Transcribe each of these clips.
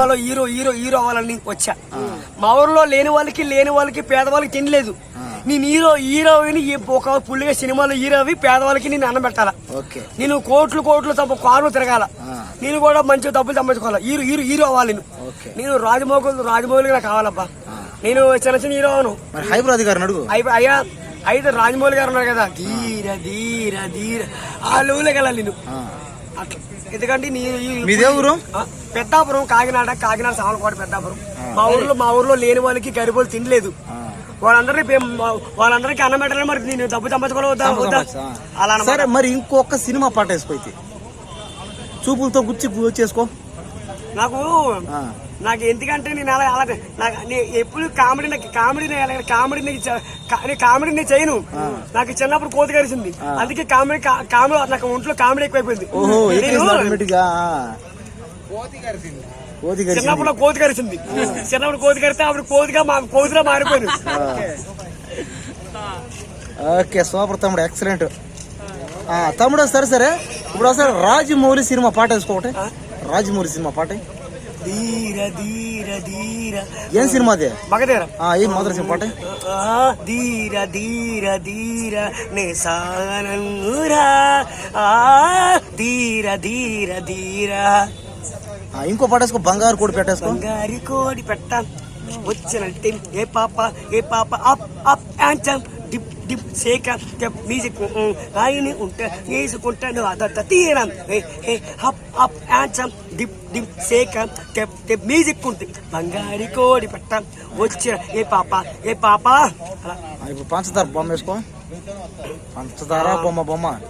సినిమాలో hero hero hero అవ్వాలని వచ్చా. మా ఊర్లో లేని వాళ్ళకి లేని వాళ్ళకి పేదవాళ్ళకి తినలేదు. నేను హీరో హీరోని ఒక పుల్లిగా సినిమాలో హీరోవి పేదవాళ్ళకి నేను అన్నం పెట్టాలా? నేను కోట్లు కోట్లు తప్ప కారు తిరగాల. నేను కూడా మంచి డబ్బులు సంపాదించుకోవాలి? హీరో హీరో హీరో అవ్వాలి నేను. రాజమౌళి రాజమౌళిగా నాకు కావాలబ్బా. నేను చిన్న చిన్న హీరో అవును అడుగు. అయి- అయ్యా అయితే రాజమౌళి గారు ఉన్నారు కదా. ధీర ధీర ధీర. ఆ వెళ్ళాలి నేను. ఎందుకంటే మీదే ఊరు? పెద్దాపురం కాకినాడ కాకినాడ సామలకోట పెద్దాపురం. మా ఊర్లో మా ఊర్లో లేని వాళ్ళకి గరిబోలు తినలేదు. వాళ్ళందరికీ వాళ్ళందరికీ అన్నం పెట్టాలి మరి. నేను డబ్బు సంపాదించుకోవాలి వద్దా? అలా. సరే మరి ఇంకొక సినిమా పాట వేసుకోయితే చూపులతో గుచ్చి చేసుకో. నాకు ఆ. నాకు ఎందుకంటే నేను అలా అలా నాకు ఎప్పుడు కామెడీ నాకు కామెడీ కామెడీ నేను కామెడీ నేను చేయను. నాకు చిన్నప్పుడు కోతి కరిచింది అందుకే కామెడీ కామెడీ నాకు ఒంట్లో కామెడీ ఎక్కువైపోయింది. చిన్నప్పుడు నాకు కోతి కరిచింది చిన్నప్పుడు కోతి కరిస్తే అప్పుడు కోతిగా మా కోతిగా మారిపోయాను. ఓకే సూపర్ తమ్ముడు ఎక్సలెంట్. తమ్ముడు సరే సరే. ఇప్పుడు ఒకసారి రాజమౌళి సినిమా పాట వేసుకోవటే రాజమౌళి సినిమా పాట? ధీర ధీర ధీర. ఏం సినిమా అదే? మగధీర ఏం మొదటి సినిమా పాట? ధీర ధీర ధీర నే సాగనన్నురా ఆ ధీర ధీర ధీర. ఇంకో పాట వేసుకో బంగారు కూడా పెట్టేసుకో బంగారి కోడి పెట్ట. వచ్చినట్టే ఏ పాప ఏ పాప అప్ అప్ యాంచం డిప్ డిప్ సేక స్టెప్ మ్యూజిక్ ఆయన ఉంటే వేసుకుంటాను అదంతా తీరం. ఏ ఏ అప్ అప్ యాంచం డిప్ డిప్ సేక స్టెప్ స్టెప్ మ్యూజిక్ ఉంటుంది. బంగారి కోడి పెట్ట వచ్చిన ఏ పాప ఏ పాప? ఇప్పుడు పంచదార బొమ్మ వేసుకో. పంచదార బొమ్మ బొమ్మ.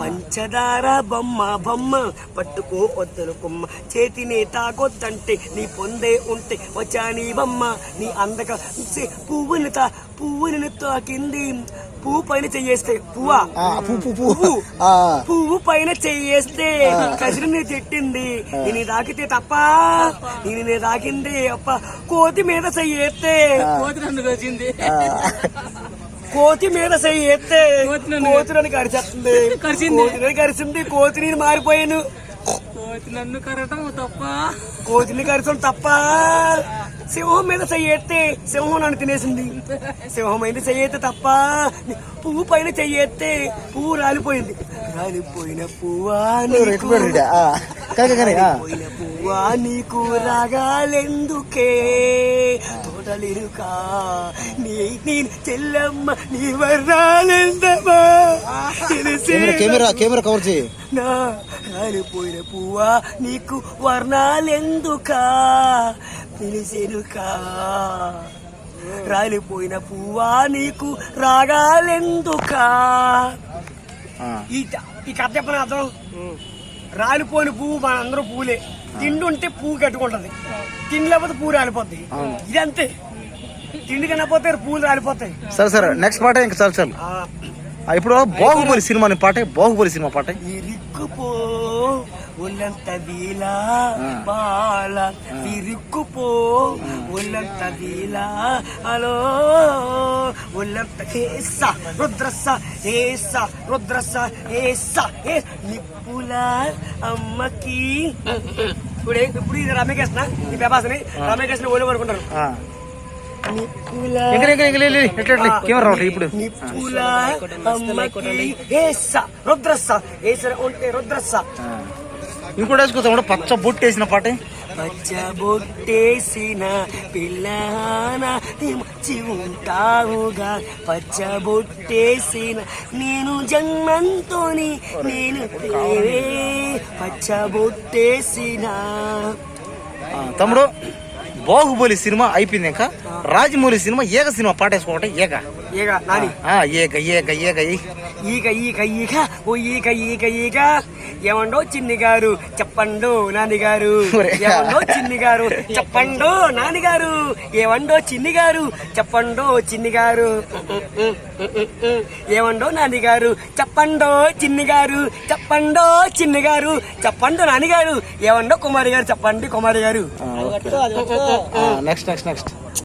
పంచదార బొమ్మ బొమ్మ. పట్టుకో పొద్దులు కొమ్మ. చేతిని తాగొద్దంటే నీ పొందే ఉంటే వచ్చా నీ బొమ్మ. నీ అందక పువ్వుని తా పువ్వుని తాకింది. పువ్వు పైన చెయ్యేస్తే. పువ్వా? ఆ, పూ పూ పూ పువ్వు. పైన చెయ్యేస్తే కసిరిని తిట్టింది. నేను తాకితే తప్ప? నేను తాకింది అప్ప. కోతి మీద చెయ్యేస్తే. కోతి నన్ను వచ్చింది ఆ. కోతి మీద చెయ్యి ఎత్తే కోతి నన్ను కరిచేస్తుంది. కరిచింది. కోతి నన్ను కరిచింది కోతి నేను మారిపోయాను. నన్ను కరటం తప్ప. కోతిని కరిచడం తప్ప. సింహం మీద చెయ్యి ఎత్తే సింహం నన్ను తినేసింది. సింహం మీద చెయ్యి ఎత్తే తప్ప. పువ్వు పైన చెయ్యి ఎత్తే పువ్వు రాలిపోయింది. రాలిపోయిన పువ్వా పువ్వా నీకు? రాగాలెందుకే? తోటలిరుకా? నీ నీ చెల్లమ్మ కెమెరా కెమెరా కెమెరా కవర్ చేయి. నా రాలిపోయిన పువ్వా నీకు వర్ణాలెందుకా? పిలిచెనుకా? రాలిపోయిన పువ్వా నీకు రాగాలెందుకా? ఈ కథ చెప్పిన అర్థం రాలిపోయిన పువ్వు మన అందరూ పువ్వులే తిండి ఉంటే పువ్వు కట్టుకుంటది తిండి లేకపోతే పువ్వు రాలిపోద్ది. ఇదంతే. తిండి కనకపోతే పువ్వులు రాలిపోతాయి. సరే సరే. నెక్స్ట్ పాట ఇంకా చాలు చాలు. ఇప్పుడు బాహుబలి సినిమా పాట బాహుబలి సినిమా పాట. ఇరుక్కుపో ఒళ్ళంత వీలా బాల ఇరుక్కుపో ఒళ్ళంత వీలా. హలో. ఒళ్ళంత ఏస రుద్రస్స ఏస రుద్రస్స ఏస ఏ నిప్పుల అమ్మకి. ఇప్పుడు ఇప్పుడు ఇది రమ్యకృష్ణ ఈ ప్రభాస్ని రమ్యకృష్ణ ఒళ్ళు పడుకుంటారు ఇప్పుడు. నిప్పుల అమ్మకి. ఏస రుద్రస్స ఏస ఉంటే రుద్రస్స ఇంకోటి వేసుకుంటాం పచ్చ బొట్టు వేసిన పాట. పచ్చబొట్టేసిన పిల్లన మంచి ఉంటావుగా. పచ్చబొట్టేసిన నేను జన్మంతోని నేను ప్రేమే. పచ్చబొట్టేసిన ఆ, తమ్ముడు బాహుబలి సినిమా అయిపోయింది ఇంకా. రాజమౌళి సినిమా ఏక సినిమా పాట వేసుకోవటం ఏక ఆ, ఏక ఏక ఏక. ఈగ ఈగ ఈగ ఓ ఈగ ఈగ ఈగ. ఏమండో చిన్ని గారు చెప్పండు నాని గారు ఒరే. ఏమండో చిన్ని గారు చెప్పండు నాని గారు ఏమండో చిన్ని గారు చెప్పండో చిన్ని గారు ఏమండో నాని గారు చెప్పండో చిన్ని గారు చెప్పండో చిన్ని గారు చెప్పండు నాని గారు ఏమండో కుమారి గారు చెప్పండి కుమారి గారు. Next next next